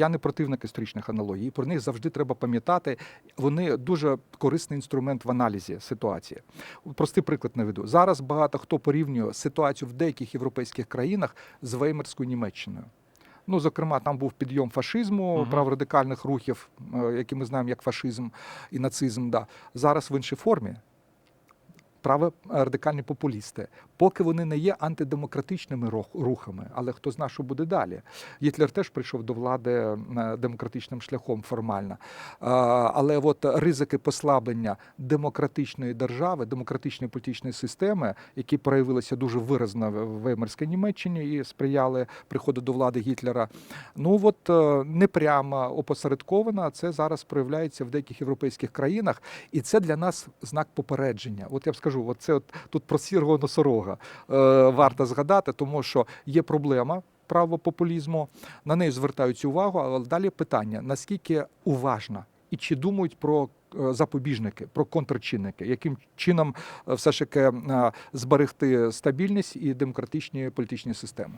Я не противник історичних аналогій. Про них завжди треба пам'ятати. Вони дуже корисний інструмент в аналізі ситуації. Простий приклад наведу. Зараз багато хто порівнює ситуацію в деяких європейських країнах з Веймарською Німеччиною. Ну, зокрема, там був підйом фашизму, Мгм. праворадикальних рухів, е, які ми знаємо як фашизм і нацизм. Да. Зараз в іншій формі. Праворадикальні популісти, поки вони не є антидемократичними рухами, але хто знає, що буде далі. Гітлер теж прийшов до влади е, демократичним шляхом формально. Але от ризики послаблення демократичної держави, демократичної політичної системи, які проявилися дуже виразно в Веймарській Німеччині і сприяли приходу до влади Гітлера. Ну от е, не прямо опосередковано, а це зараз проявляється в деяких європейських країнах, і це для нас знак попередження. От я б скажу, от це от тут про сірого носорога е, варто згадати, тому що є проблема. Правопопулізму на неї звертаються увагу, але далі питання: наскільки уважна і чи думають про е, запобіжники, про контрчинники, яким чином е, все ж таки е, зберегти стабільність і демократичні політичні системи?